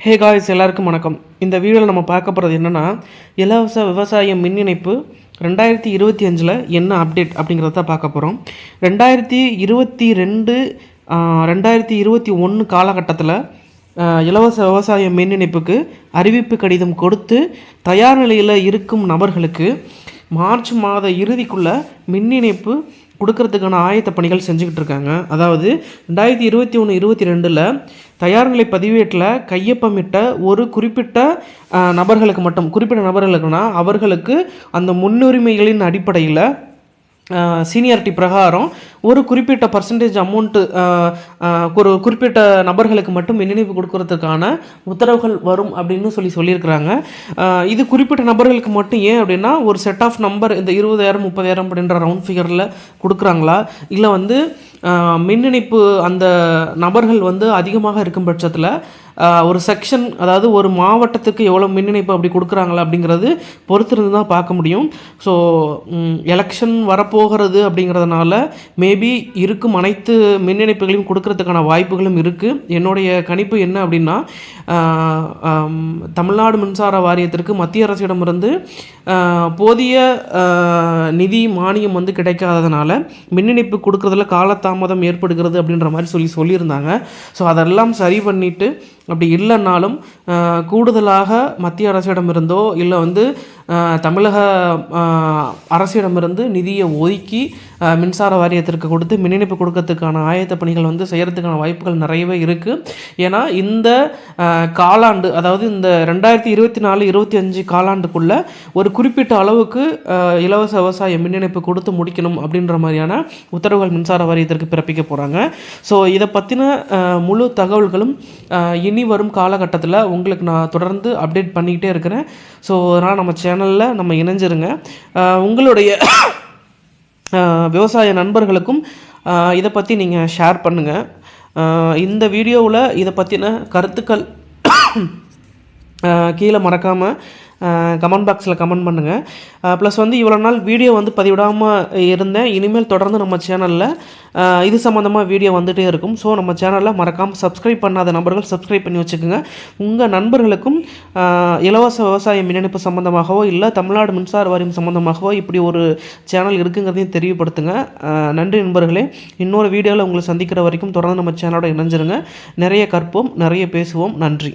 Hey guys எல்லாருக்கும் வணக்கம். இந்த வீடியோவில் நம்ம பார்க்க போகிறது என்னென்னா இலவச விவசாய மின் இணைப்பு ரெண்டாயிரத்தி இருபத்தி அஞ்சில் என்ன அப்டேட் அப்படிங்கிறத தான் பார்க்க போகிறோம் ரெண்டாயிரத்தி இருபத்தி ரெண்டு ரெண்டாயிரத்தி இருபத்தி ஒன்று காலகட்டத்தில் இலவச விவசாய மின் இணைப்புக்கு அறிவிப்பு கடிதம் கொடுத்து தயார் நிலையில் இருக்கும் நபர்களுக்கு மார்ச் மாத இறுதிக்குள்ளே மின் இணைப்பு கொடுக்கறதுக்கான ஆயத்த பணிகள் செஞ்சுக்கிட்டு இருக்காங்க. அதாவது ரெண்டாயிரத்தி இருபத்தி ஒன்று இருபத்தி ரெண்டில் தயார்நிலை பதிவேட்டில் கையொப்பமிட்ட ஒரு குறிப்பிட்ட நபர்களுக்கு மட்டும் குறிப்பிட்ட நபர்களுக்குனா அவர்களுக்கு அந்த முன்னுரிமைகளின் அடிப்படையில் சீனியாரிட்டி பிரகாரம் ஒரு குறிப்பிட்ட பர்சன்டேஜ் அமௌண்ட்டு ஒரு குறிப்பிட்ட நபர்களுக்கு மட்டும் மின் இணைப்பு கொடுக்கறதுக்கான உத்தரவுகள் வரும் அப்படின்னு சொல்லி சொல்லியிருக்கிறாங்க. இது குறிப்பிட்ட நபர்களுக்கு மட்டும் ஏன் அப்படின்னா ஒரு செட் ஆஃப் நம்பர் இந்த இருபதாயிரம் முப்பதாயிரம் அப்படின்ற ரவுண்ட் ஃபிகரில் கொடுக்குறாங்களா? இல்லை வந்து மின் இணைப்பு அந்த நபர்கள் வந்து அதிகமாக இருக்கும் பட்சத்தில் ஒரு செக்ஷன் அதாவது ஒரு மாவட்டத்துக்கு எவ்வளோ மின் இணைப்பு அப்படி கொடுக்குறாங்களா அப்படிங்கிறது பொறுத்திருந்து தான் பார்க்க முடியும். ஸோ எலெக்ஷன் வரப்போகிறது அப்படிங்கிறதுனால மேபி இருக்கும் அனைத்து மின் இணைப்புகளையும் கொடுக்கறதுக்கான வாய்ப்புகளும் இருக்குது என்னுடைய கணிப்பு என்ன அப்படின்னா தமிழ்நாடு மின்சார வாரியத்திற்கு மத்திய அரசிடமிருந்து போதிய நிதி மானியம் வந்து கிடைக்காததுனால மின் இணைப்பு கொடுக்கறதுல காலதாமதம் ஏற்படுகிறது அப்படின்ற மாதிரி சொல்லி சொல்லியிருந்தாங்க. ஸோ அதெல்லாம் சரி பண்ணிவிட்டு அப்படி இல்லைன்னாலும் கூடுதலாக மத்திய அரசிடமிருந்தோ இல்லை வந்து தமிழக அரசிடமிருந்து நிதியை ஒதுக்கி மின்சார வாரியத்திற்கு கொடுத்து மின் இணைப்பு கொடுக்கறதுக்கான ஆயத்த பணிகள் வந்து செய்கிறதுக்கான வாய்ப்புகள் நிறையவே இருக்குது ஏன்னா இந்த காலாண்டு அதாவது இந்த ரெண்டாயிரத்தி இருபத்தி நாலு இருபத்தி அஞ்சு காலாண்டுக்குள்ளே ஒரு குறிப்பிட்ட அளவுக்கு இலவச விவசாய மின் இணைப்பு கொடுத்து முடிக்கணும் அப்படின்ற மாதிரியான உத்தரவுகள் மின்சார வாரியத்திற்கு பிறப்பிக்க போகிறாங்க ஸோ இதை பற்றின முழு தகவல்களும் இனி வரும் காலகட்டத்தில் உங்களுக்கு நான் தொடர்ந்து அப்டேட் பண்ணிக்கிட்டே இருக்கிறேன். ஸோ அதனால் நம்ம சேனலில் நம்ம இணைஞ்சிருங்க. உங்களுடைய ஆஹ் விவசாய நண்பர்களுக்கும் ஆஹ் இதை பற்றி நீங்கள் ஷேர் பண்ணுங்கள் இந்த வீடியோவில் இதை பற்றின கருத்துக்கள் ஆஹ் கீழே மறக்காமல் கமெண்ட் பாக்ஸில் கமெண்ட் பண்ணுங்கள் ப்ளஸ் வந்து இவ்வளோ நாள் வீடியோ வந்து பதிவிடாமல் இருந்தேன். இனிமேல் தொடர்ந்து நம்ம சேனலில் இது சம்மந்தமாக வீடியோ வந்துகிட்டே இருக்கும். ஸோ நம்ம சேனலில் மறக்காமல் சப்ஸ்கிரைப் பண்ணாத நபர்கள் சப்ஸ்கிரைப் பண்ணி வச்சுக்கோங்க. உங்கள் நண்பர்களுக்கும் இலவச விவசாய மின் இணைப்பு சம்மந்தமாகவோ இல்லை தமிழ்நாடு மின்சார வாரியம் சம்மந்தமாகவோ இப்படி ஒரு சேனல் இருக்குங்கிறதையும் தெரியப்படுத்துங்க. நன்றி நண்பர்களே. இன்னொரு வீடியோவில் உங்களை சந்திக்கிற வரைக்கும் தொடர்ந்து நம்ம சேனலோட இணைஞ்சிருங்க. நிறைய கற்போம் நிறைய பேசுவோம். நன்றி.